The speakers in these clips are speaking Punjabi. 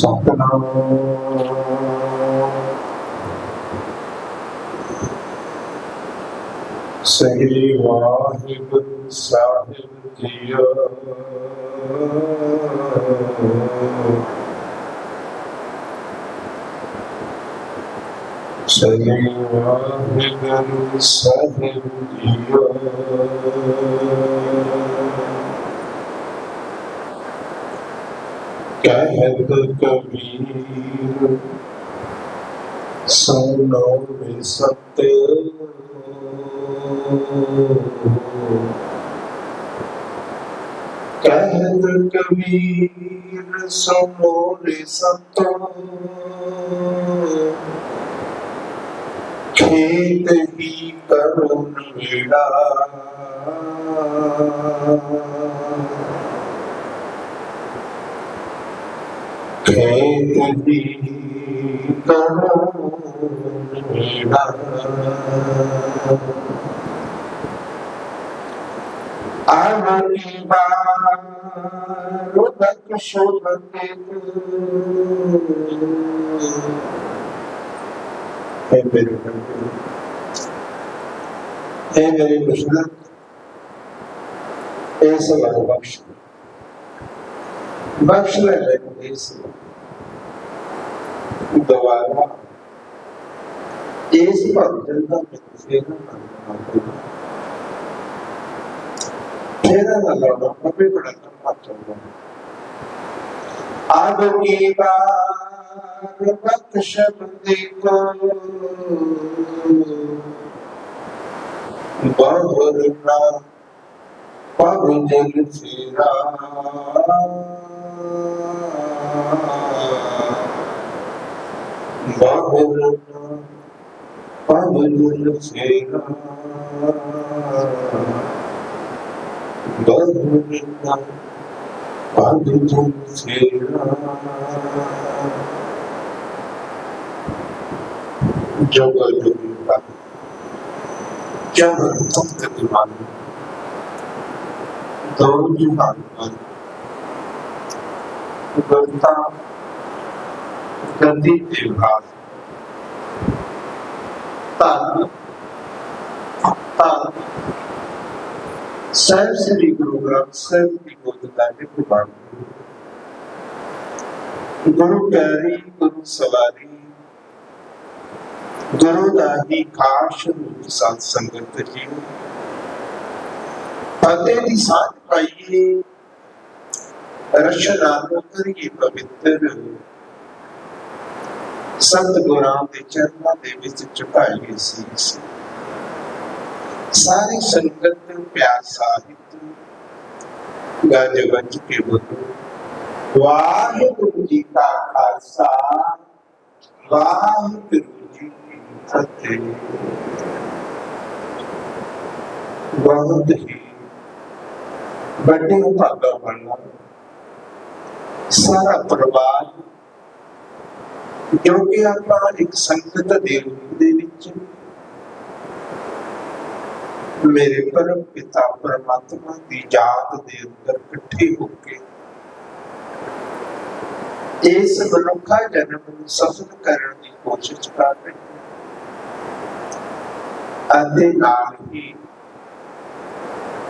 ਸਤਨਾਮ ਸ੍ਰੀ ਵਾਹਿਗੁਰੂ ਸਾਹਿਬ ਜੀਓ ਸ੍ਰੀ ਵਾਹਿਗੁਰੂ ਸਾਹਿਬ ਜੀਓ ਕਹਿਤ ਕਬੀਰ ਸੁਨੋ ਵੇ ਸਤਿ। ਕਹਿਤ ਕਬੀਰ ਸੁਨੋ ਵੇ ਸਤਿ। ਖੇਤ ਹੀ ਕਰੁਣ ਵੇੜਾ ਖੇਤ ਦੀ ਕਰੋ ਮੇਰਾ ਆਵੀ ਬਾਰ ਤੱਕ ਸ਼ੋਭਤੇ ਹੈ ਮੇਰੇ ਹੈ ਮੇਰੇ ਕ੍ਰਿਸ਼ਨ ਇਸ ਲੱਗ ਬਖਸ਼ ਲੈ ਲੈ ਇਸ ਦੁਆਰਾ ਇਸ ਭਗਤਨ ਦਾ ਫੇਰਾ ਕਰਨਾ ਲਾਉਣਾ ਪੱਪੇ ਬੜਾ ਕੰਮ ਚੱਲਦਾ ਕੀ ਬਾਰ ਬਖਸ਼ ਬੰਦੀ ਕੋ ਬਹੁਰਨਾ ਪਗ ਜਲ ਫੇਰਾ ਬਹੁਰਨਾ ਪਗ ਜਲ ਫੇਰਾ ਬਹੁਰਨਾ ਪਗ ਜਲ ਫੇਰਾ ਜਗ ਜੁਗੀ ਪਗ ਜਗ ਤਖਤ ਦੀਵਾਨ ਦੋ ਜਹਾਨ ਪਰ ਗਲਤਾ ਗੰਦੀ ਦਿਵਹਾਸ ਧੰਨ ਧੰਨ ਸਹਿਬ ਸ੍ਰੀ ਗੁਰੂ ਗ੍ਰੰਥ ਸਾਹਿਬ ਦੀ ਗੋਦ ਦਾ ਨਿਭਾਣ ਗੁਰੂ ਪਿਆਰੀ ਗੁਰੂ ਸਵਾਰੀ ਗੁਰੂ ਦਾ ਹੀ ਖਾਸ ਰੂਪ ਸਾਧ ਸੰਗਤ ਜੀ ਫਤਿਹ ਦੀ ਸਾਥ ਪਾਈਏ ਰਸ਼ਨਾ ਨੂੰ ਕਰੀਏ ਪਵਿੱਤਰ ਸੰਤ ਗੁਰਾਂ ਦੇ ਚਰਨਾਂ ਦੇ ਵਿੱਚ ਝੁਕਾਈਏ ਸੀਸ ਸਾਰੀ ਸੰਗਤ ਪਿਆਰ ਸਾਹਿਤ ਗੱਜ ਗੱਜ ਕੇ ਬੋਲੋ ਵਾਹਿਗੁਰੂ ਜੀ ਕਾ ਖਾਲਸਾ ਵਾਹਿਗੁਰੂ ਜੀ ਕੀ ਫਤਿਹ ਬਹੁਤ ਹੀ ਵੱਡੇ ਭਾਗਾ ਬਣਨਾ ਸਾਰਾ ਪਰਿਵਾਰ, ਕਿਉਂਕਿ ਆਪਾਂ ਇੱਕ ਸੰਗਤ ਦੇ ਰੂਪ ਦੇ ਵਿੱਚ ਮੇਰੇ ਪਰਮ ਪਿਤਾ ਪਰਮਾਤਮਾ ਦੀ ਯਾਦ ਦੇ ਅੰਦਰ ਇਕੱਠੇ ਹੋ ਕੇ ਇਸ ਮਨੁੱਖਾ ਜਨਮ ਨੂੰ ਸਫਲ ਕਰਨ ਦੀ ਕੋਸ਼ਿਸ਼ ਕਰ ਰਹੇ ਅਤੇ ਨਾਲ ਹੀ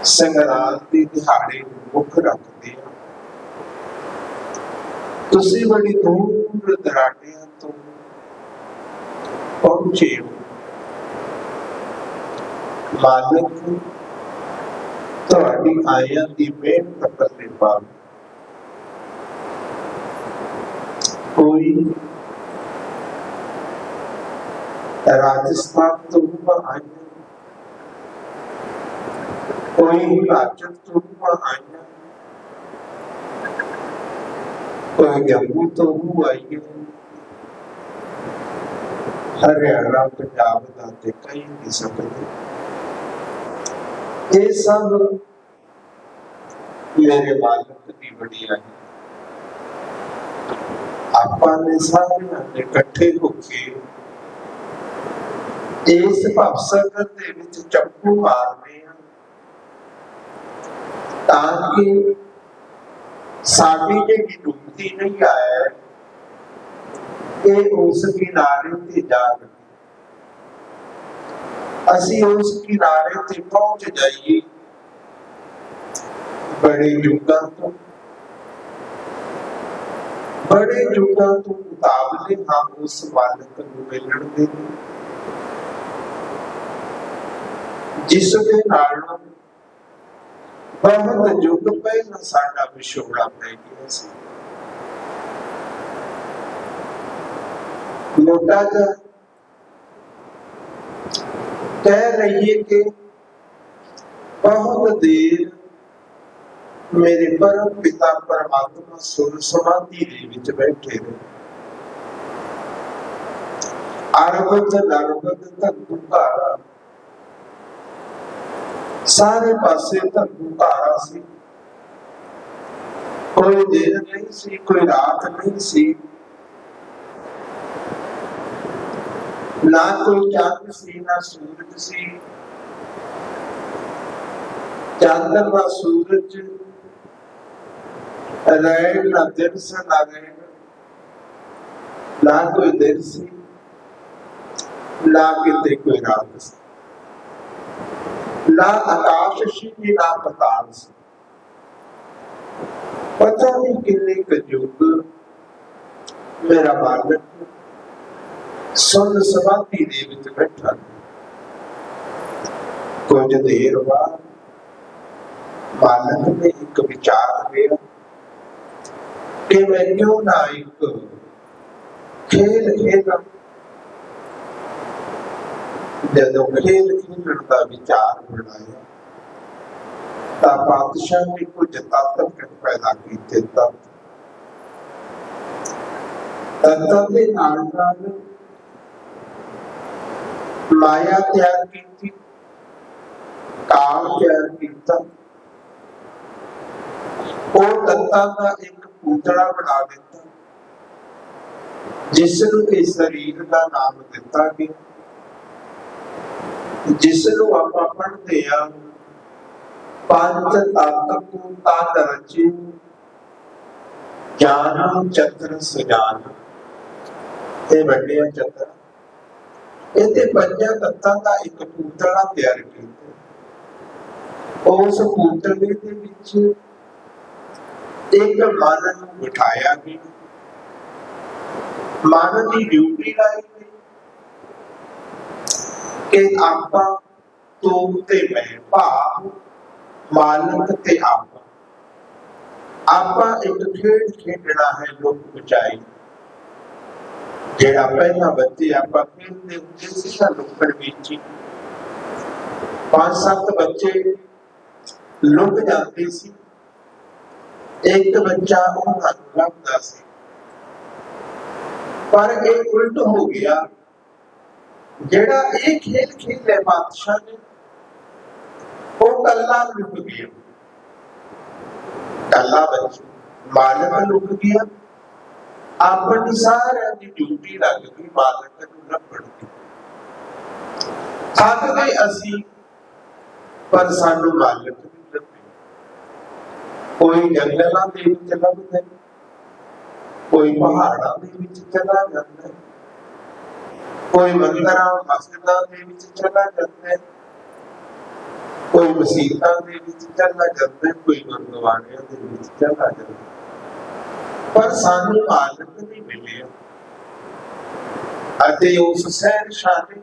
ਸੰਗਰਾਂਦ ਦੇ ਦਿਹਾੜੇ ਨੂੰ ਮੁੱਖ ਰੱਖਦੇ ਹਾਂ। ਤੁਸੀਂ ਬੜੀ ਦੂਰ ਦਰਾਡਿਆਂ ਤੋਂ ਪਹੁੰਚੇ ਹੋ। ਮਾਲਕ ਤੁਹਾਡੀ ਆਇਆਂ ਦੀ ਮਿਹਨਤ ਪੱਲੇ ਪਾਵੇ ਕੋਈ ਰਾਜਸਥਾਨ ਤੋਂ ਆਇਆ, ਕੋਈ ਹਿਮਾਚਲ ਤੋਂ ਆਇਆ ਕੋਈ ਜੰਮੂ ਤੋਂ ਆਈ ਹੈ ਹਰਿਆਣਾ ਪੰਜਾਬ ਦਾ ਤੇ ਕਈ ਕਿਸਮ ਦੇ ਇਹ ਸਭ ਮੇਰੇ ਮਾਲਕ ਦੀ ਵਡਿਆਈ ਆਪਾਂ ਨੇ ਸਾਰਿਆਂ ਨੇ ਇਕੱਠੇ ਹੋ ਕੇ ਇਸ ਭਵਸਗਰ ਦੇ ਵਿੱਚ ਚੱਪੂ ਮਾਰਨੇ ਆ ਤਾਂ ਕਿ ਸਾਡੀ ਜਿਹੜੀ ਡੁੱਬਦੀ ਨਹੀਂ ਆਏ ਇਹ ਉਸ ਕਿਨਾਰੇ ਤੇ ਜਾ ਅਸੀਂ ਉਸ ਕਿਨਾਰੇ ਤੇ ਪਹੁੰਚ ਜਾਈਏ। ਬੜੇ ਯੁੱਗਾਂ ਤੋਂ, ਬੜੇ ਯੁੱਗਾਂ ਤੋਂ ਉਤਾਵਲੇ ਹਾਂ ਉਸ ਮਾਲਕ ਨੂੰ ਮਿਲਣ ਦੇ। ਜਿਸ ਦੇ ਨਾਲ ਬਹੁਤ ਯੁੱਗ ਪਹਿਲਾਂ ਸਾਡਾ ਵਿਛੋੜਾ ਪੈ ਗਿਆ ਸੀ। ਮੋਟਾ ਜਿਹਾ ਕਹਿ ਰਹੀਏ ਕਿ ਬਹੁਤ ਦੇਰ ਮੇਰੇ ਪਰਮ ਪਿਤਾ ਪਰਮਾਤਮਾ ਸੁਰ ਸਮਾਧੀ ਦੇ ਵਿੱਚ ਬੈਠੇ ਰਹੇ ਅਰਬਦ ਨਰਬਦ ਧੰਦੂ ਧਾਰਾ ਸਾਰੇ ਪਾਸੇ ਧੰਦੂ ਧਾਰਾ ਸੀ ਕੋਈ ਦਿਨ ਨਹੀਂ ਸੀ ਕੋਈ ਰਾਤ ਨਹੀਂ ਸੀ ਨਾ ਕੋਈ ਚੰਦ ਸੀ ਨਾ ਸੂਰਜ ਸੀ ਚੰਦ ਨਾ ਸੂਰਜ ਰਹਿਣ ਨਾ ਦਿਵਸ ਨਾ ਰਹਿਣ ਨਾ ਕੋਈ ਦਿਨ ਸੀ ਨਾ ਕਿਤੇ ਕੋਈ ਰਾਤ ਸੀ ਨਾ ਆਕਾਸ਼ ਸੀ ਨਾ ਪਤਾਲ ਸੀ ਪਤਾ ਨਹੀਂ ਕਿੰਨੇ ਕੁ ਯੁੱਗ ਮੇਰਾ ਮਾਲਕ ਸੁਣ ਸਮਾਧੀ ਦੇ ਵਿੱਚ ਬੈਠਾ। ਕੁਝ ਦੇਰ ਬਾਅਦ ਮਾਲਕ ਨੇ ਇੱਕ ਵਿਚਾਰ ਲਿਆ ਕਿ ਮੈਂ ਕਿਉਂ ਨਾ ਇੱਕ ਖੇਲ ਖੇਲਾਂ ਜਦੋਂ ਖੇਲ ਖੇਲਣ ਦਾ ਵਿਚਾਰ ਬਣਾਇਆ, ਤਾਂ ਪਾਤਸ਼ਾਹ ਨੇ ਕੁਝ ਤੱਤ ਪੈਦਾ ਕੀਤੇ ਤੱਤ ਤੱਤਾਂ ਦੇ ਨਾਲ ਨਾਲ ਮਾਇਆ ਤਿਆਰ ਕੀਤੀ। ਕਾਲ ਤਿਆਰ ਕੀਤਾ। ਉਹ ਤੱਤਾਂ ਦਾ ਇੱਕ ਪੁਤਲਾ ਬਣਾ ਦਿੱਤਾ ਜਿਸ ਨੂੰ ਇਸ ਸਰੀਰ ਦਾ ਨਾਮ ਦਿੱਤਾ ਗਿਆ। ਜਿਸ ਨੂੰ ਆਪਾਂ ਪੜ੍ਹਦੇ ਆ ਪੰਜ ਤੱਤ ਨੂੰ ਰਚੇ। ਗਿਆਨ ਚਤਰ ਸੁਜਾਨ। ਇਹ ਵੱਡਿਆ ਚਤਰ। ਇਹਦੇ ਪੰਜਾਂ ਤੱਤਾਂ ਦਾ ਇੱਕ ਪੂਤਲਾ ਤਿਆਰ ਕੀਤਾ। ਉਸ ਪੂਤਲੇ ਦੇ ਵਿੱਚ ਇੱਕ ਮਨ ਨੂੰ ਬਿਠਾਇਆ ਗਿਆ। ਮਨ ਦੀ ਡਿਊਟੀ ਲਾਈ ਗਈ ਕਿ ਆਪਾਂ ਤੂੰ ਤੇ ਮੈਂ ਭਾਵ, ਮਾਲਕ ਤੇ ਆਪਾਂ। ਆਪਾਂ ਇੱਕ ਖੇਡ ਖੇਡਣਾ ਹੈ, ਲੋਕ ਬਚਾਈ। ਜਿਹੜਾ ਪਹਿਲਾਂ ਬੱਚੇ ਆਪਾਂ ਖੇਡਦੇ ਹੁੰਦੇ ਸੀ ਤਾਂ ਲੁਕਣ ਵਿੱਚ ਪੰਜ ਸੱਤ ਬੱਚੇ ਲੁਕ ਜਾਂਦੇ ਸੀ। ਇੱਕ ਬੱਚਾ ਉਹਨਾਂ ਨੂੰ ਲੱਭਦਾ ਸੀ। ਪਰ ਇਹ ਉਲਟ ਹੋ ਗਿਆ। ਜਿਹੜਾ ਇਹ ਖੇਲ ਖੇਲੇ ਬਾਦਸ਼ਾਹ ਨੇ, ਉਹ ਕੱਲਾ ਲੁਕ ਗਿਆ। ਕੱਲਾ ਬੱਚਾ ਮਾਲਕ ਲੁਕ ਗਿਆ। ਆਪਣੀ ਸਾਰਿਆਂ ਦੀ ਡਿਊਟੀ ਲੱਗ ਗਈ ਮਾਲਕ ਨੂੰ ਲੱਭਣ ਦੀ। ਥੱਕ ਗਏ ਅਸੀਂ, ਪਰ ਸਾਨੂੰ ਮਾਲਕ ਨਹੀਂ ਲੱਭੇ। ਕੋਈ ਜੰਗਲਾਂ ਦੇ ਵਿੱਚ ਲੱਭਦਾ ਕੋਈ ਪਹਾੜਾਂ ਦੇ ਵਿੱਚ ਚਲਾ ਜਾਂਦਾ ਕੋਈ ਮੰਦਰਾਂ, ਮਸਜਿਦਾਂ ਦੇ ਵਿੱਚ ਚਲਾ ਜਾਂਦਾ ਕੋਈ ਮਸੀਤਾਂ ਦੇ ਵਿੱਚ ਚਲਾ ਜਾਂਦਾ ਕੋਈ ਗੁਰਦੁਆਰਿਆਂ ਦੇ ਵਿੱਚ ਚਲਾ ਜਾਂਦਾ ਪਰ ਸਾਨੂੰ ਮਾਲਕ ਨਹੀਂ ਮਿਲਿਆ ਅਤੇ ਉਸ ਸਹਿਰ ਸ਼ਾਨੇ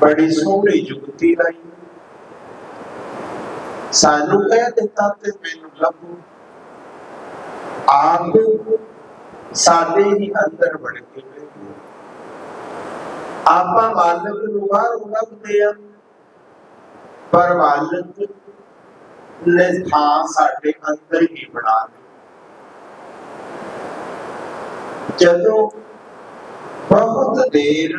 ਬੜੀ ਸੋਹਣੀ ਜੁਗਤੀ ਲਾਈ। ਸਾਨੂੰ ਕਹਿ ਦਿੱਤਾ ਤੇ ਮੈਨੂੰ ਲੱਭੋ। ਆਪ ਸਾਡੇ ਹੀ ਅੰਦਰ ਵੜ ਕੇ ਬਹਿ ਗਏ। ਆਪਾਂ ਮਾਲਕ ਨੂੰ ਬਾਹਰ ਲੱਭਦੇ ਆ ਪਰ ਮਾਲਕ ਨੇ ਥਾਂ ਸਾਡੇ ਅੰਦਰ ਹੀ ਬਣਾ ਲਈ ਜਦੋਂ ਬਹੁਤ ਦੇਰ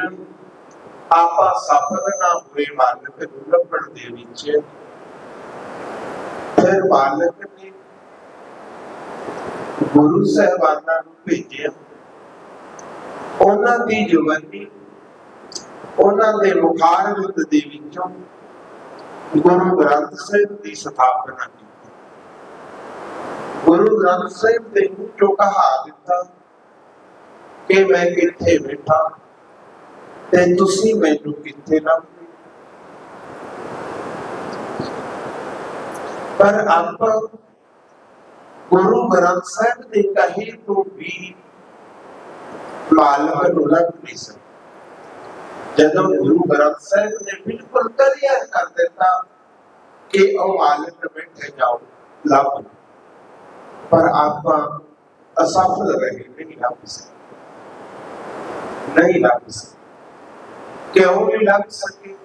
ਆਪਾਂ ਸਫਲ ਨਾ ਹੋਏ ਮਾਲਕ ਨੂੰ ਲੱਭਣ ਦੇ ਵਿੱਚ, ਫਿਰ ਮਾਲਕ ਨੇ ਗੁਰੂ ਸਾਹਿਬਾਨਾਂ ਨੂੰ ਭੇਜਿਆ। ਉਹਨਾਂ ਦੀ ਜੁਗਤੀ ਉਹਨਾਂ ਦੇ ਮੁਖਾਰਬਤ ਦੇ ਵਿੱਚੋਂ ਗੁਰੂ ਗ੍ਰੰਥ ਸਾਹਿਬ ਦੀ ਸਥਾਪਨਾ ਕੀਤੀ। ਗੁਰੂ ਗ੍ਰੰਥ ਸਾਹਿਬ ਦੇ ਵਿੱਚੋਂ ਕਹਾ ਦਿੱਤਾ। ਕਿ ਮੈਂ ਕਿੱਥੇ ਬੈਠਾ ਤੇ ਤੁਸੀਂ ਮੈਨੂੰ ਕਿੱਥੇ ਲੱਭਦੇ ਪਰ ਆਪਾਂ ਗੁਰੂ ਗ੍ਰੰਥ ਸਾਹਿਬ ਦੇ ਕਹੇ ਤੋਂ ਵੀ ਮਾਲਕ ਨੂੰ ਲੱਭ ਨਹੀਂ ਸਕਦੇ ਜਦੋਂ ਗੁਰੂ ਗ੍ਰੰਥ ਸਾਹਿਬ ਨੇ ਬਿਲਕੁਲ ਕਲੀਅਰ ਕਰ ਦਿੱਤਾ ਕਿ ਉਹ ਮਾਲਕ ਬੈਠੇ ਜਾਓ ਲੱਭ ਪਰ ਆਪਾਂ ਅਸਫਲ ਰਹੇ ਨਹੀਂ ਲੱਭ ਸਕੇ ਨਹੀਂ ਲੱਭ ਸਕੇ। ਕਿਉਂ ਨਹੀਂ ਲੱਭ ਸਕੇ?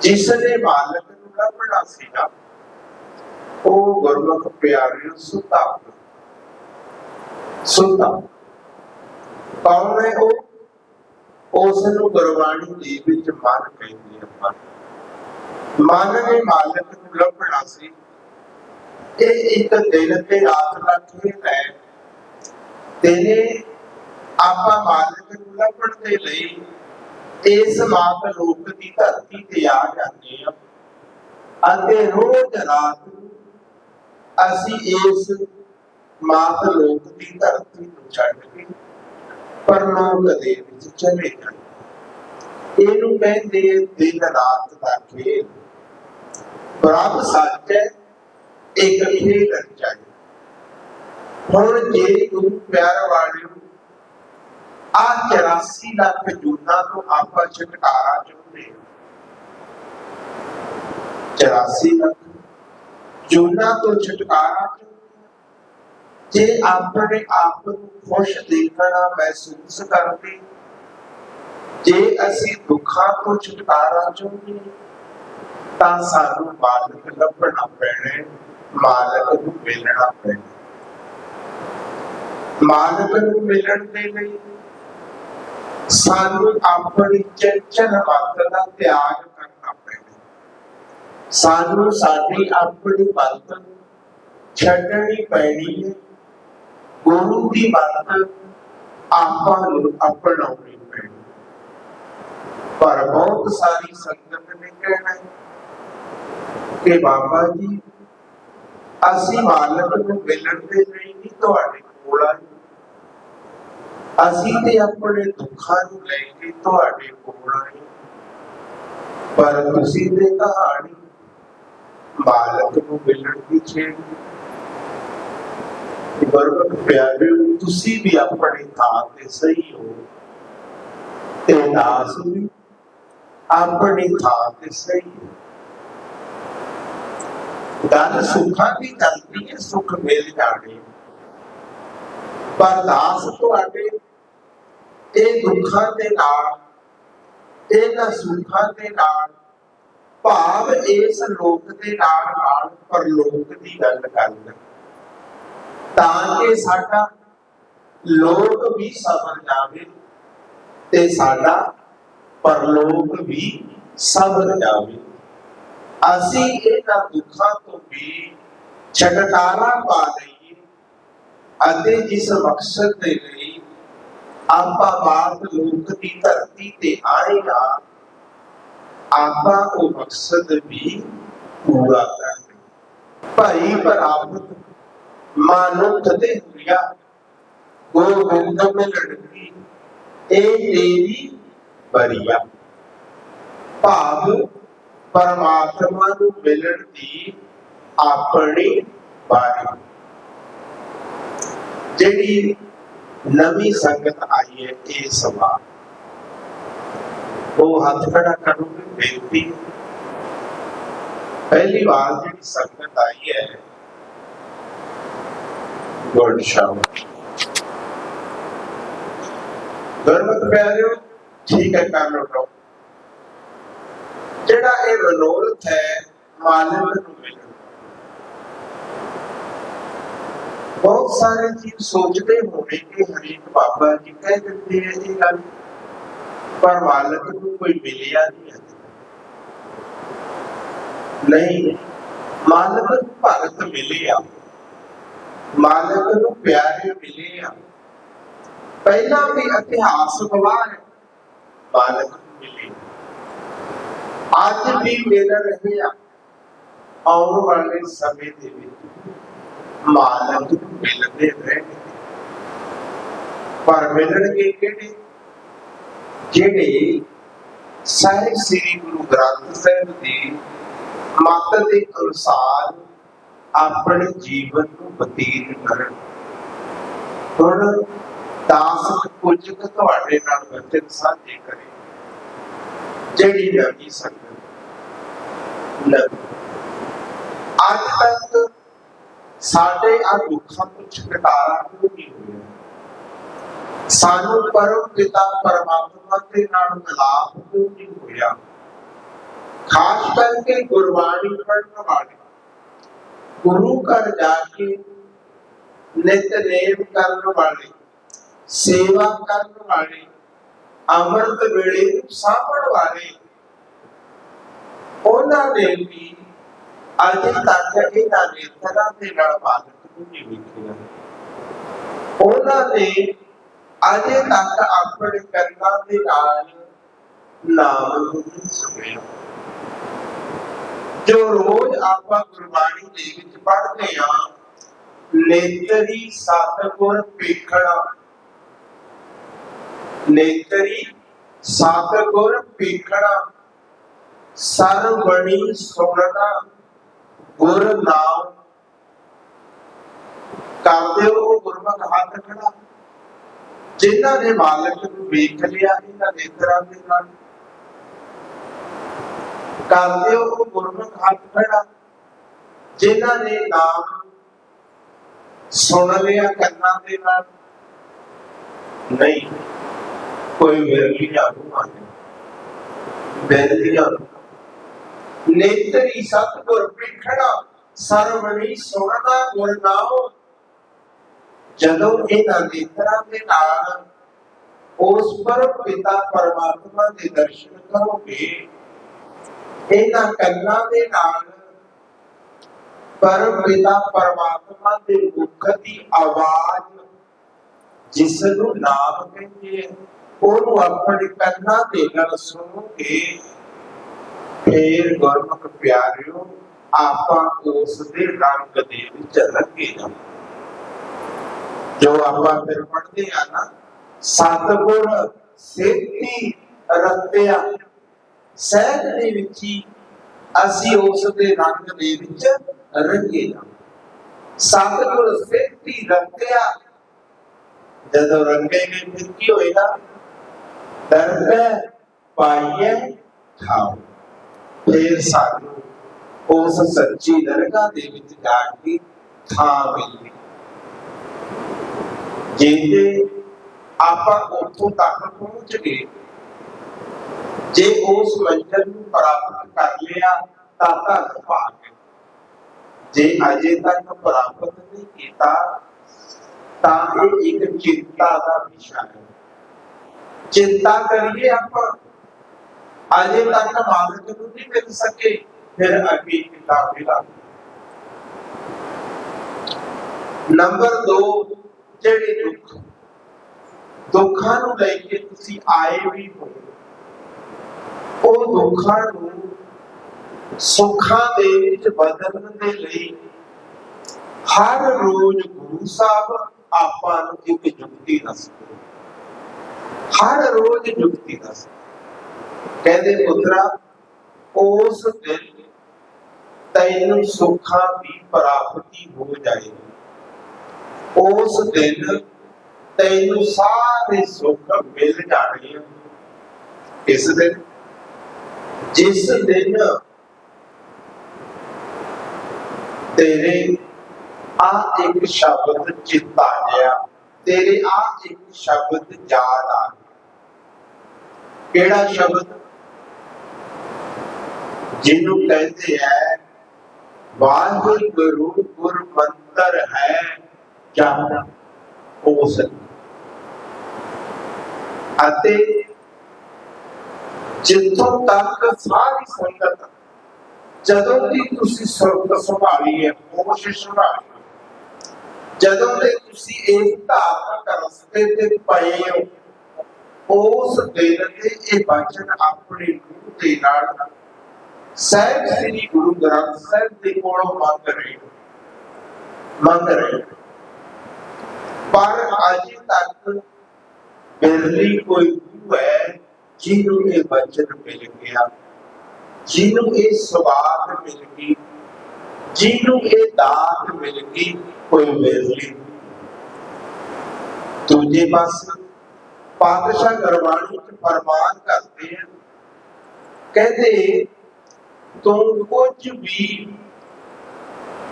ਜਿਸ ਨੇ ਮਾਲਕ ਨੂੰ ਲੱਭਣਾ ਸੀਗਾ, ਉਹ ਗੁਰਮੁਖ ਪਿਆਰੇ ਸੁਤਾ ਸੁਤਾ। ਕੌਣ ਹੈ ਉਹ ਉਸ ਨੂੰ ਗੁਰਬਾਣੀ ਦੇ ਵਿੱਚ ਮਨ ਕਹਿੰਦੇ ਆ, ਮਨ। ਮਨ ਨੇ ਮਾਲਕ ਨੂੰ ਲੱਭਣਾ ਸੀ। ਇਹ ਇੱਕ ਦਿਨ ਤੇ ਰਾਤ ਦਾ ਖੇਡ ਹੈ ਤੇਰੇ ਆਪਾਂ ਮਾਲਕ ਲੱਭਣ ਦੇ ਲਈ ਇਸ ਮਾਤ ਲੋਕ ਦੀ ਧਰਤੀ ਤੇ ਆ ਜਾਂਦੇ ਆ ਅਤੇ ਰੋਜ਼ ਰਾਤ ਅਸੀਂ ਇਸ ਮਾਤ ਲੋਕ ਦੀ ਧਰਤੀ ਨੂੰ ਛੱਡ ਕੇ ਪਰਲੋਕ ਦੇ ਵਿੱਚ ਚਲੇ ਜਾਂਦੇ ਇਹਨੂੰ ਕਹਿੰਦੇ ਦਿਨ ਰਾਤ ਦਾ ਖੇਡ ਪ੍ਰਭ ਸੱਚ ਹੈ, ਇੱਕ ਖੇਡ ਰਚਾਈ। ਹੁਣ ਜੇ ਗੁਰੂ ਪਿਆਰ ਵਾਲਿਓ ਆ 84 ਲੱਖ ਜੂਨਾਂ ਤੋਂ ਆਪਾਂ ਛੁਟਕਾਰਾ ਚਾਹੁੰਦੇ 84 ਲੱਖ ਜੂਨਾ ਤੋਂ ਛੁਟਕਾਰਾ ਜੇ ਆਪਣੇ ਆਪ ਨੂੰ ਖੁਸ਼ ਦੇਖਣਾ ਮਹਿਸੂਸ ਕਰਦੇ ਜੇ ਅਸੀਂ ਦੁੱਖਾਂ ਤੋਂ ਛੁਟਕਾਰਾ ਚਾਹੁੰਦੇ ਤਾਂ ਸਾਨੂੰ ਮਾਲਕ ਲੱਭਣਾ ਪੈਣਾ ਮਾਲਕ ਨੂੰ ਮਿਲਣਾ ਪੈਣਾ ਮਾਲਕ ਨੂੰ ਮਿਲਣ ਦੇ ਲਈ ਸਾਨੂੰ ਆਪਣੀ ਚੰਚਲ ਮੱਤ ਦਾ ਤਿਆਗ ਕਰਨਾ ਪੈਣਾ। ਸਾਨੂੰ ਸਾਡੀ ਆਪਣੀ ਮੱਤ ਛੱਡਣੀ ਪੈਣੀ ਹੈ। ਗੁਰੂ ਦੀ ਮੱਤ ਆਪਾਂ ਨੂੰ ਅਪਣਾਉਣੀ ਪੈਣੀ। ਪਰ ਬਹੁਤ ਸਾਰੀ ਸੰਗਤ ਨੇ ਕਹਿਣਾ ਕਿ ਬਾਬਾ ਜੀ, ਅਸੀਂ ਮਾਲਕ ਨੂੰ ਮਿਲਣ ਦੇ ਲਈ ਨਹੀਂ ਤੁਹਾਡੇ ਕੋਲ ਆਏ। ਅਸੀਂ ਤੇ ਆਪਣੇ ਦੁੱਖਾਂ ਨੂੰ ਲੈ ਕੇ ਤੁਹਾਡੇ ਕੋਲ ਆਏ ਪਰ ਤੁਸੀਂ ਤੇ ਕਹਾਣੀ ਮਾਲਕ ਨੂੰ ਮਿਲਣ ਦੀ ਛੇੜੀ ਗੁਰਬਤ ਪਿਆਰੇ ਤੁਸੀਂ ਵੀ ਆਪਣੀ ਥਾਂ ਤੇ ਸਹੀ ਹੋ ਤੇ ਦਾਸ ਵੀ ਆਪਣੀ ਥਾਂ ਤੇ ਸਹੀ ਹੋ ਗੱਲ ਸੁੱਖਾਂ ਦੀ ਚੱਲਦੀ ਹੈ ਸੁੱਖ ਮਿਲ ਜਾਣੇ ਪਰ ਦਾਸ ਤੁਹਾਡੇ ਇਹ ਦੁੱਖਾਂ ਦੇ ਨਾਲ ਇਹਨਾਂ ਸੁੱਖਾਂ ਦੇ ਨਾਲ, ਭਾਵ ਇਸ ਲੋਕ ਦੇ ਨਾਲ ਨਾਲ ਪਰਲੋਕ ਦੀ ਗੱਲ ਕਰਦਾ ਤਾਂ ਕਿ ਸਾਡਾ ਲੋਕ ਵੀ ਸਬਰ ਜਾਵੇ ਤੇ ਸਾਡਾ ਪਰਲੋਕ ਵੀ ਸਬਰ ਜਾਵੇ। ਅਸੀਂ ਇਹਨਾਂ ਦੁੱਖਾਂ ਤੋਂ ਵੀ ਛਟਕਾਰਾ ਪਾ ਲਈਏ ਅਤੇ ਜਿਸ ਮਕਸਦ ਦੇ ਲਈ ਆਪਾਂ ਬਾਤ ਲੋਕ ਦੀ ਧਰਤੀ ਤੇ ਆਏ ਹਾਂ ਉਹ ਮਕਸਦ ਵੀ ਪੂਰਾ ਕਰਾਂਗੇ। ਭਾਈ ਪ੍ਰਾਪਤ ਮਾਨੁਖ ਤੇ ਹੁਆ ਗੋਬਿੰਦ ਮੇ ਇਹ ਤੇਰੀ ਬਰੀਆ। ਭਾਵ ਪਰਮਾਤਮਾ ਨੂੰ ਮਿਲਣ ਦੀ ਆਪਣੀ ਬਾਰੀ ਜਿਹੜੀ ਨਵੀਂ ਸੰਗਤ ਆਈ ਹੈ ਇਹ ਸਵਾਲ ਉਹ ਹੱਥ ਖੜਾ ਕਰੂਗੇ ਬੇਨਤੀ। ਪਹਿਲੀ ਵਾਰ ਜਿਹੜੀ ਸੰਗਤ ਆਈ ਹੈ ਗੁੱਡ ਸ਼ਾਮ। ਗੁਰਮਤ ਪਿਆਰਿਓ, ਠੀਕ ਹੈ, ਕਰ ਲਓ। ਟੋ ਜਿਹੜਾ ਇਹ ਮਨੋਰਥ ਹੈ, ਮਾਲਕ ਨੂੰ ਮਿਲਣ ਬਹੁਤ ਸਾਰੇ ਜੀਵ ਸੋਚਦੇ ਹੋਣੇ ਕਿ ਹਰੀਕ ਬਾਬਾ ਜੀ ਕਹਿ ਦਿੰਦੇ ਆ ਇਹ ਗੱਲ ਪਰ ਮਾਲਕ ਨੂੰ ਕੋਈ ਮਿਲਿਆ ਨਹੀਂ ਹੈ ਨਹੀਂ ਮਾਲਕ ਨੂੰ ਭਗਤ ਮਿਲਿਆ ਮਾਲਕ ਨੂੰ ਪਿਆਰੇ ਮਿਲੇ ਆ ਪਹਿਲਾਂ ਵੀ ਇਤਿਹਾਸ ਗਵਾਹ ਹੈ ਮਾਲਕ ਨੂੰ ਮਿਲੇ ਅੱਜ ਵੀ ਮਿਲ ਰਹੇ ਆ ਆਉਣ ਮਿਲਦੇ ਰਹਿਣਗੇ ਪਰ ਮਿਲਣਗੇ ਕਿਹੜੇ ਜਿਹੜੇ ਸਾਹਿਬ ਸ੍ਰੀ ਗੁਰੂ ਗ੍ਰੰਥ ਸਾਹਿਬ ਦੀ ਮੱਤ ਦੇ ਅਨੁਸਾਰ ਆਪਣੇ ਜੀਵਨ ਨੂੰ ਬਤੀਤ ਕਰਨ। ਹੁਣ ਦਾਸ ਕੁਝ ਤੁਹਾਡੇ ਨਾਲ ਵਚਨ ਸਾਂਝੇ ਕਰੇ। ਜਿਹੜੀ ਨਵੀਂ ਸੰਗਤ, ਨਵੀਂ। ਅੱਜ ਤੱਕ ਸਾਡੇ ਆ ਦੁੱਖਾਂ ਤੋਂ ਛੁਟਕਾਰਾ ਕਿਉਂ ਨਹੀਂ ਹੋਇਆ? ਸਾਨੂੰ ਪਰਮ ਪਿਤਾ ਪਰਮਾਤਮਾ ਦੇ ਨਾਲ ਮਿਲਾਪ ਕਿਉਂ ਨਹੀਂ ਹੋਇਆ? ਖਾਸ ਕਰਕੇ ਗੁਰਬਾਣੀ ਪੜ੍ਹਨ ਵਾਲੇ ਗੁਰੂ ਘਰ ਜਾ ਕੇ ਨਿਤਨੇਮ ਕਰਨ ਵਾਲੇ, ਸੇਵਾ ਕਰਨ ਵਾਲੇ, ਅੰਮ੍ਰਿਤ ਵੇਲੇ ਨੂੰ ਸਾਂਭਣ ਵਾਲੇ, ਉਹਨਾਂ ਨੇ ਵੀ ਅਜੇ ਤੱਕ ਇਹਨਾਂ ਨੇਤਰਾਂ ਦੇ ਨਾਲ ਬਾਲਕ ਨੂੰ ਨਹੀਂ ਵੇਖਿਆ। ਉਹਨਾਂ ਨੇ ਅਜੇ ਤੱਕ ਆਪਣੇ ਕੰਨਾਂ ਦੇ ਨਾਲ ਨਾਮ ਨੂੰ ਨਹੀਂ ਸੁਣਿਆ। ਜੋ ਰੋਜ਼ ਆਪਾਂ ਗੁਰਬਾਣੀ ਦੇ ਵਿੱਚ ਪੜ੍ਹਦੇ ਆ ਨੇਤਰੀ ਸਤਿਗੁਰ ਵੇਖਣਾ ਨੇਤਰੀ ਸਤਿਗੁਰ ਵੇਖਣਾ ਸਰਵਣੀ ਸੁਣਨਾ। ਗੁਰ ਨਾਮ ਕਰਦੇ ਹੋ ਗੁਰਮੁਖ ਹੱਥ ਖੜਾ। ਜਿਨ੍ਹਾਂ ਨੇ ਮਾਲਕ ਨੂੰ ਵੇਖ ਲਿਆ, ਇਹਨਾਂ ਨੇਤਰਾਂ ਦੇ ਨਾਲ। ਕਰਦੇ ਹੋ ਗੁਰਮੁਖ ਹੱਥ ਖੜਾ। ਜਿਨ੍ਹਾਂ ਨੇ ਨਾਮ ਸੁਣ ਲਿਆ ਕੰਨਾਂ ਦੇ ਨਾਲ। ਨਹੀਂ, ਕੋਈ ਵਿਰਲੀਆਂ ਰੂਹਾਂ ਨੇ ਵਿਰਲੀਆਂ ਨੇਤਰੀ ਸਤਿਗੁਰ ਵਿਖੜਾ ਸਰਵਣੀ ਸੁਣਨਾ ਗੁਰ ਨਾਮ ਜਦੋਂ ਇਹਨਾਂ ਨੇਤਰਾਂ ਦੇ ਨਾਲ ਉਸ ਪਰ ਪਿਤਾ ਪਰਮਾਤਮਾ ਦੇ ਦਰਸ਼ਨ ਕਰੋਗੇ ਇਹਨਾਂ ਕੰਨਾਂ ਦੇ ਨਾਲ ਪਰਮ ਪਿਤਾ ਪਰਮਾਤਮਾ ਦੇ ਮੁਖ ਦੀ ਆਵਾਜ਼ ਜਿਸ ਨੂੰ ਨਾਮ ਕਹਿੰਦੇ ਆ, ਉਹਨੂੰ ਆਪਣੇ ਕੰਨਾਂ ਦੇ ਨਾਲ ਸੁਣੋਗੇ। ਫੇਰ ਗੁਰਮੁਖ ਪਿਆਰਿਓ, ਆਪਾਂ ਉਸ ਦੇ ਰੰਗ ਦੇ ਵਿੱਚ ਲੱਗੇ ਜਾਂ ਜੋ ਆਪਾਂ ਫਿਰ ਪੜ੍ਹਦੇ ਆ ਨਾ, ਸਤਗੁਰ ਸੇਤੀ ਰਤਿਆ ਸਹਿਜ ਦੇ ਵਿੱਚ ਹੀ ਅਸੀਂ ਉਸ ਦੇ ਰੰਗ ਦੇ ਵਿੱਚ ਰੰਗੇ ਜਾਂ ਸਤਗੁਰ ਸੇਤੀ ਰਤਿਆ, ਜਦੋਂ ਰੰਗੇ ਗਏ ਫਿਰ ਕੀ ਹੋਏਗਾ? ਦਰਦ ਪਾਈਏ ਖਾਓ ਫਿਰ ਸਾਨੂੰ ਉਸ ਸੱਚੀ ਦਰਗਾਹ ਦੇ ਵਿੱਚ ਜਾ ਕੇ ਥਾਂ ਮਿਲਦੀ ਜੇ ਆਪਾਂ ਉੱਥੋਂ ਤੱਕ ਪਹੁੰਚ ਗਏ, ਜੇ ਉਸ ਮੰਜ਼ਿਲ ਨੂੰ ਪ੍ਰਾਪਤ ਕਰ ਲਿਆ ਤਾਂ ਤਾਂ ਭਾਗ ਜੇ ਅਜੇ ਤੱਕ ਪ੍ਰਾਪਤ ਨਹੀਂ ਕੀਤਾ, ਤਾਂ ਇਹ ਇੱਕ ਚਿੰਤਾ ਦਾ ਵਿਸ਼ਾ ਹੈ। ਚਿੰਤਾ ਕਰੀਏ ਆਪਾਂ। ਅਜੇ ਤੱਕ ਮਾਲਕ ਨੂੰ ਨਹੀਂ ਮਿਲ ਸਕੇ, ਫਿਰ ਅੱਗੇ ਕਿਤਾਬ ਮਿਲਾ? ਨੰਬਰ 2 ਜਿਹੜੇ ਦੁੱਖ, ਦੁੱਖਾਂ ਨੂੰ ਲੈ ਕੇ ਤੁਸੀਂ ਆਏ ਵੀ ਹੋ, ਉਹ ਦੁੱਖਾਂ ਨੂੰ ਸੁੱਖਾਂ ਦੇ ਵਿੱਚ ਬਦਲਣ ਦੇ ਲਈ ਹਰ ਰੋਜ਼ ਗੁਰੂ ਸਾਹਿਬ ਆਪਾਂ ਨੂੰ ਇੱਕ ਜੁਗਤੀ ਦੱਸਦੇ ਹਰ ਰੋਜ਼ ਜੁਗਤੀ ਦੱਸਦੇ ਕਹਿੰਦੇ ਪੁੱਤਰਾ, ਉਸ ਦਿਨ ਤੈਨੂੰ ਸੁੱਖਾਂ ਦੀ ਪ੍ਰਾਪਤੀ ਹੋ ਜਾਏਗੀ। ਉਸ ਦਿਨ ਤੈਨੂੰ ਸਾਰੇ ਸੁੱਖ ਮਿਲ ਜਾਣਗੇ ਇਸ ਦਿਨ, ਜਿਸ ਦਿਨ ਤੇਰੇ ਆ ਇੱਕ ਸ਼ਬਦ ਚਿੱਤ ਆ ਗਿਆ, ਤੇਰੇ ਆ ਇੱਕ ਸ਼ਬਦ ਯਾਦ ਆ ਗਿਆ। ਕਿਹੜਾ ਸ਼ਬਦ? ਜਿਹਨੂੰ ਕਹਿੰਦੇ ਹੈ ਵਾਹਿਗੁਰੂ ਗੁਰ ਮੰਤਰ ਹੈ ਜਪ ਉਸ ਅਤੇ ਜਿੱਥੋਂ ਤੱਕ ਸਾਰੀ ਸੰਗਤ ਜਦੋਂ ਦੀ ਤੁਸੀਂ ਸੁਰਤ ਸੰਭਾਲੀ ਹੈ ਹੋਸ਼ ਸੰਭਾਲੀ ਹੈ, ਜਦੋਂ ਦੇ ਤੁਸੀਂ ਧਾਰਨਾ ਕਰ ਸਕੇ ਤੇ ਪਏ ਹੋ ਉਸ ਦਿਨ ਦੇ ਇਹ ਬਚਨ ਆਪਣੇ ਮੂੰਹ ਦੇ ਨਾਲ ਸਾਹਿਬ ਸ੍ਰੀ ਗੁਰੂ ਗ੍ਰੰਥ ਸਾਹਿਬ ਦੇ ਕੋਲੋਂ ਮੰਗ ਰਹੇ ਮੰਗ ਰਹੇ ਪਰ ਅਜੇ ਤੱਕ ਬਿਰਲੀ ਕੋਈ ਰੂਹ ਹੈ ਜਿਹਨੂੰ ਇਹ ਬਚਨ ਮਿਲ ਗਿਆ, ਜਿਹਨੂੰ ਇਹ ਸਵਾਦ ਮਿਲ ਗਈ, ਜਿਹਨੂੰ ਇਹ ਦਾਤ ਮਿਲ ਗਈ, ਕੋਈ ਬਿਰਲੀ ਦੂਜੇ ਪਾਸੇ ਪਾਤਸ਼ਾਹ ਗੁਰਬਾਣੀ ਚ ਫਰਮਾਨ ਕਰਦੇ ਆ। ਕਹਿੰਦੇ, ਤੂੰ ਕੁਝ ਵੀ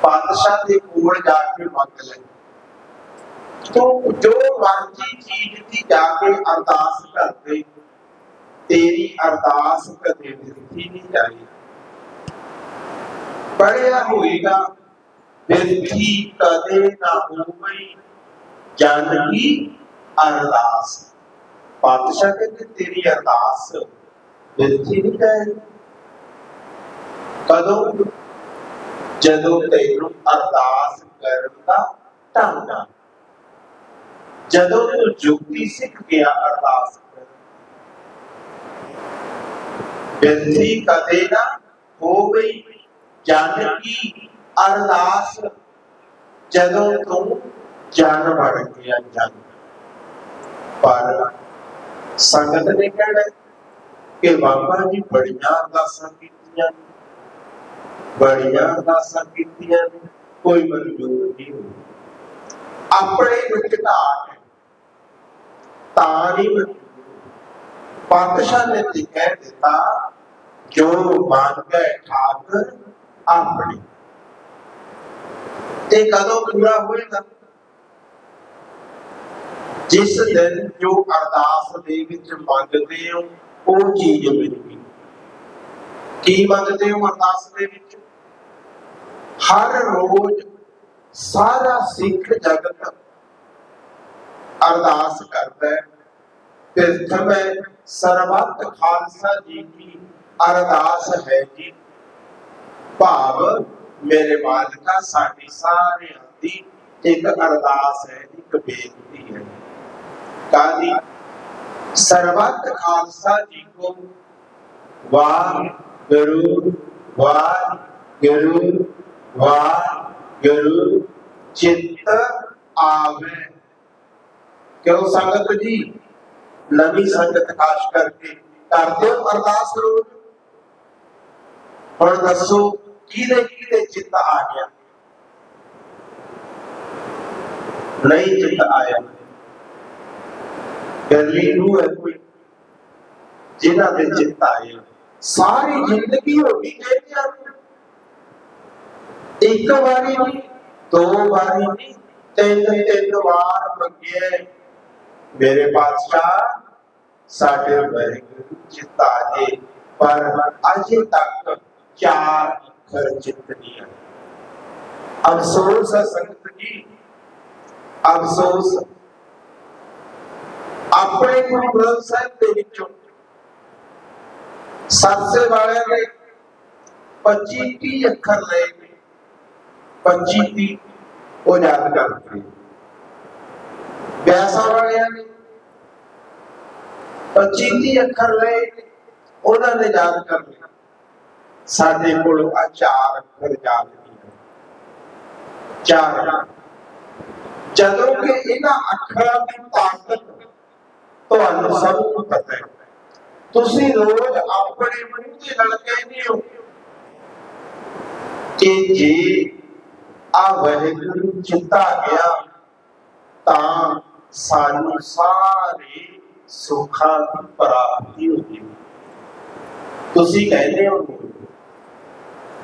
ਪਾਤਸ਼ਾਹ ਦੇ ਕੋਲ ਜਾ ਕੇ ਮੰਗ ਲੈ। ਤੂੰ ਜੋ ਮਰਜ਼ੀ ਚੀਜ਼ ਦੀ ਜਾ ਕੇ ਅਰਦਾਸ ਕਰਦੇ ਤੇਰੀ ਅਰਦਾਸ ਕਦੇ ਵਿਰਥੀ ਨਹੀਂ ਜਾਏਗੀ। ਪੜਿਆ ਹੋਏਗਾ ਵਿਰਥੀ ਕਦੇ ਨਾ ਹੋਵੇ। ਜਨ ਕੀ ਅਰਦਾਸ ਪਾਤਸ਼ਾਹ ਕਹਿੰਦੇ, ਤੇਰੀ ਅਰਦਾਸ ਵਿਰਥੀ ਨਹੀਂ ਜਾਏਗੀ ਕਦੋਂ? ਜਦੋਂ ਤੈਨੂੰ ਅਰਦਾਸ ਕਰਨ ਦਾ ਢੰਗ ਜਦੋਂ ਤੂੰ ਜੁਗਤੀ ਸਿੱਖ ਗਿਆ ਅਰਦਾਸ ਬੇਨਤੀ ਕਦੇ ਨਾ ਹੋ ਗਈ ਜਨ ਕੀ ਅਰਦਾਸ। ਜਦੋਂ ਤੂੰ ਜਨ ਬਣ ਗਿਆ ਜਨ, ਪਰ ਸੰਗਤ ਨੇ ਕਹਿਣਾ ਕਿ ਬਾਬਾ ਜੀ ਬੜੀਆਂ ਅਰਦਾਸਾਂ ਕੀਤੀਆਂ ਨੇ, ਬੜੀਆਂ ਅਰਦਾਸਾਂ ਕੀਤੀਆਂ ਨੇ, ਕੋਈ ਮਨਜ਼ੂਰ ਨਹੀਂ ਹੋਈ ਆਪਣੇ ਵਿੱਚ ਘਾਟ ਤਾਂ ਨਹੀਂ ਪਾਤਸ਼ਾਹ ਨੇ ਤੇ ਕਹਿ ਦਿੱਤਾ ਜੋ ਮੰਨ ਗਏ ਠਾਕਰ ਆਪਣੇ। ਤੇ ਕਦੋਂ ਪੂਰਾ ਹੋਏਗਾ? ਜਿਸ ਦਿਨ ਜੋ ਅਰਦਾਸ ਦੇ ਵਿੱਚ ਮੰਗਦੇ ਹੋ, ਉਹ ਚੀਜ਼ ਮਿਲੇਗੀ। ਕੀ ਮੰਗਦੇ ਹੋ ਅਰਦਾਸ ਦੇ ਵਿੱਚ? ਹਰ ਰੋਜ਼ ਸਾਰਾ ਸਿੱਖ ਜਗਤ ਅਰਦਾਸ ਕਰਦਾ ਹੈ। ਪ੍ਰਥਮੇ ਸਰਬੱਤ ਖਾਲਸਾ ਜੀ ਕੀ ਅਰਦਾਸ ਹੈ ਜੀ। ਭਾਵ ਮੇਰੇ ਮਾਲਕਾ ਸਾਡੀ ਸਾਰਿਆਂ ਦੀ ਇੱਕ ਅਰਦਾਸ ਹੈ, ਇੱਕ ਬੇਨਤੀ ਹੈ। ਕਾਦੀ ਸਰਬੱਤ ਖਾਲਸਾ ਜੀ ਕੋ। ਵਾਹ ਗੁਰੂ, ਵਾਹ ਚਿੱਤ ਆਵੇ। ਕਿਉਂ ਸੰਗਤ ਜੀ? ਨਵੀਂ ਸੰਗਤ ਖਾਸ ਕਰਕੇ। ਕਰਦੇ ਅਰਦਾਸ ਰੋਜ਼। ਹੁਣ ਦੱਸੋ, ਕਿਹਦੇ ਕਿਹਦੇ ਚਿੱਤ ਆ ਗਿਆ? ਨਹੀਂ ਚਿੱਤ ਆਇਆ। ਗਰਲੀ ਨੂੰ ਹੈ ਕੋਈ ਜਿਨ੍ਹਾਂ ਦੇ ਚਿੱਤ ਆਏ ਸਾਰੀ ਜ਼ਿੰਦਗੀ ਹੋ ਗਈ ਕਹਿੰਦੇ ਆ ਇੱਕ ਵਾਰੀ ਨਹੀਂ ਦੋ ਵਾਰੀ ਨਹੀਂ ਤਿੰਨ ਤਿੰਨ ਵਾਰ ਮੰਗੇ ਮੇਰੇ ਪਾਤਸ਼ਾਹ ਸਾਡੇ ਵਾਹਿਗੁਰੂ ਚਿੱਤਾ ਜੇ ਪਰ ਅਜੇ ਤੱਕ ਚਾਰ ਅੱਖਰ ਚਿੱਤ ਨਹੀਂ ਆਏ ਅਫਸੋਸ ਹੈ ਸੰਗਤ ਜੀ ਅਫਸੋਸ ਆਪਣੇ ਗੁਰੂ ਗ੍ਰੰਥ ਸਾਹਿਬ ਦੇ ਵਿੱਚੋਂ ਸਰਸੇ ਵਾਲਿਆਂ ਨੇ 25 30 ਅੱਖਰ ਲਏ ਨੇ। 25 30 ਉਹ ਯਾਦ ਕਰਕੇ ਵਿਆਸਾਂ ਵਾਲਿਆਂ ਨੇ 25 30 ਅੱਖਰ ਲਏ ਉਹਨਾਂ ਨੇ ਯਾਦ ਕਰ ਲਿਆ ਸਾਡੇ ਕੋਲ ਆ ਚਾਰ ਅੱਖਰ ਯਾਦ ਨਹੀਂ ਚਾਰ। ਜਦੋਂ ਕਿ ਇਹਨਾਂ ਅੱਖਰਾਂ ਦੀ ਤਾਕਤ ਤੁਹਾਨੂੰ ਸਭ ਨੂੰ ਪਤਾ ਹੈ। ਤੁਸੀਂ ਰੋਜ਼ ਆਪਣੇ ਮੂੰਹ ਦੇ ਨਾਲ ਕਹਿੰਦੇ ਹੋ। ਕਿ ਜੇ ਆ ਵਾਹਿਗੁਰੂ ਚਿੰਤਾ ਗਿਆ, ਤਾਂ ਸਾਨੂੰ ਸਾਰੇ ਸੁੱਖਾਂ ਦੀ ਪ੍ਰਾਪਤੀ ਹੋ ਤੁਸੀਂ ਕਹਿੰਦੇ ਹੋ,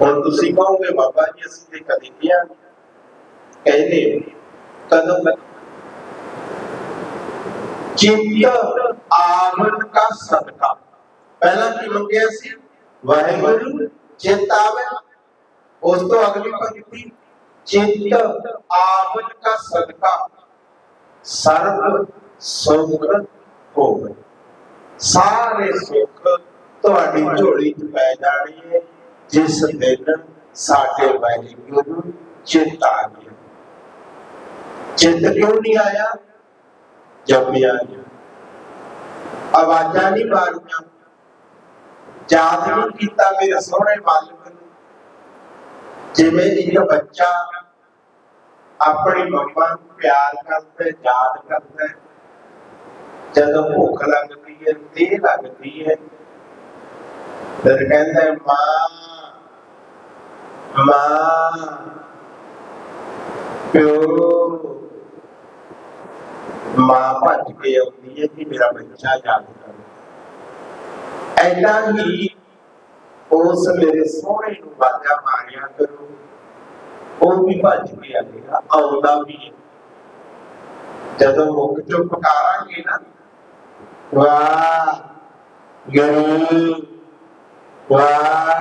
ਹੁਣ ਤੁਸੀਂ ਕਹੋਗੇ, ਬਾਬਾ ਜੀ, ਅਸੀਂ ਤੇ ਕਦੇ ਕਿਹਾ ਨਹੀਂ। ਕਹਿੰਦੇ ਹੋ ਕਦੋਂ ਕਦੋਂ ਚਿੰਤ ਆਵਨ ਕਾ ਸਦਕਾ ਪਹਿਲਾਂ ਕੀ ਮੰਗਿਆ ਸੀ ਵਾਹਿਗੁਰੂ ਚਿੰਤ ਆਵੇ ਉਸ ਤੋਂ ਅਗਲੀ ਪੰਕਤੀ ਚਿੰਤ ਆਵਨ ਕਾ ਸਦਕਾ ਸਰਬ ਸੁਖ ਹੋਵੇ ਸਾਰੇ ਸੁੱਖ ਤੁਹਾਡੀ ਝੋਲੀ 'ਚ ਪੈ ਜਾਣੀ ਹੈ ਜਿਸ ਦਿਨ ਸਾਡੇ ਵਾਹਿਗੁਰੂ ਚਿੰਤ ਆ ਗਿਆ ਚਿੰਤ ਕਿਉਂ ਨਹੀਂ ਆਇਆ ਜਪਿਆ ਆਵਾਜ਼ਾਂ ਨਹੀਂ ਮਾਰੀਆਂ। ਯਾਦ ਨਹੀਂ ਕੀਤਾ ਮੇਰੇ ਸੋਹਣੇ ਮਾਲਕ ਨੂੰ। ਜਿਵੇਂ ਇੱਕ ਬੱਚਾ ਆਪਣੀ ਮੰਮਾ ਨੂੰ ਪਿਆਰ ਕਰਦਾ, ਯਾਦ ਕਰਦਾ ਜਦੋਂ ਭੁੱਖ ਲੱਗਦੀ ਹੈ ਤੇ ਲੱਗਦੀ ਹੈ, ਫਿਰ ਕਹਿੰਦਾ, ਮਾਂ ਮਾਂ, ਪਿਓ ਮਾਂ ਭੱਜ ਕੇ ਆਉਂਦੀ ਹੈ ਕਿ ਮੇਰਾ ਬੱਚਾ ਜਾਗਦਾ ਕਰ ਹੀ ਉਸ ਮੇਰੇ ਸੋਹਣੇ ਨੂੰ ਬਾਜਾ ਮਾਰਿਆ ਕਰੋ। ਉਹ ਵੀ ਭੱਜ ਕੇ ਆਏਗਾ ਆਉਂਦਾ ਵੀ ਜਦੋਂ ਮੁੱਖ ਚੋਂ ਪਕਾਰਾਂਗੇ ਨਾ, ਵਾਹ ਗੁਰੂ ਵਾਹ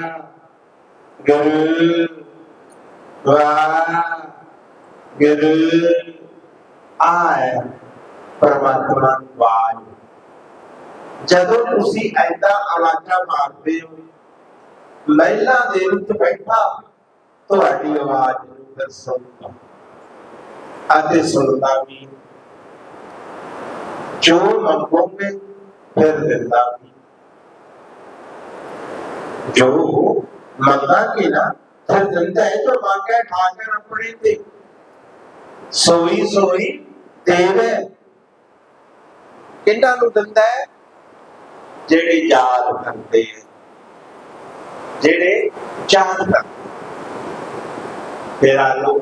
ਗੁਰੂ ਵਾਹ ਗੁਰੂ ਆਏ ਪਰਮਾਤਮਾ ਨੂੰ ਆਵਾਜ਼ ਜਦੋਂ ਤੁਸੀਂ ਐਦਾਂ ਆਵਾਜ਼ਾਂ ਮਾਰਦੇ ਹੋ ਮਹਿਲਾ ਦੇ ਵਿੱਚ ਬੈਠਾ, ਤੁਹਾਡੀ ਆਵਾਜ਼ ਨੂੰ ਫਿਰ ਸੁਣਦਾ ਅਤੇ ਸੁਣਦਾ ਵੀ, ਜੋ ਮੰਗੋਗੇ ਫਿਰ ਦਿੰਦਾ ਵੀ। ਜੋ ਮੰਗਾਂਗੇ ਨਾ, ਫਿਰ ਦਿੰਦਾ ਹੈ, ਜੋ ਮੰਗਿਆ ਠਾਕਰ ਆਪਣੇ ਤੇ। ਸੋਈ ਸੋਈ ਦੇਵੇ ਕਿੰਨਾਂ ਨੂੰ ਦਿੰਦਾ ਹੈ? ਜਿਹੜੇ ਯਾਦ ਕਰਦੇ ਜਿਹੜੇ ਯਾਦ ਕਰਦੇ ਫਿਰ ਆਲੋ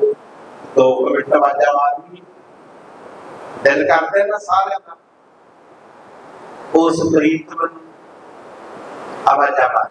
ਦੋ ਕੁ ਮਿੰਟ ਵਾਜਾ ਮਾਰਨੀ ਦਿਲ ਕਰਦੇ ਨਾ ਸਾਰਿਆਂ ਦਾ। ਉਸ ਪ੍ਰੀਤ ਨੂੰ ਆਵਾਜ਼ਾਂ ਮਾਰ।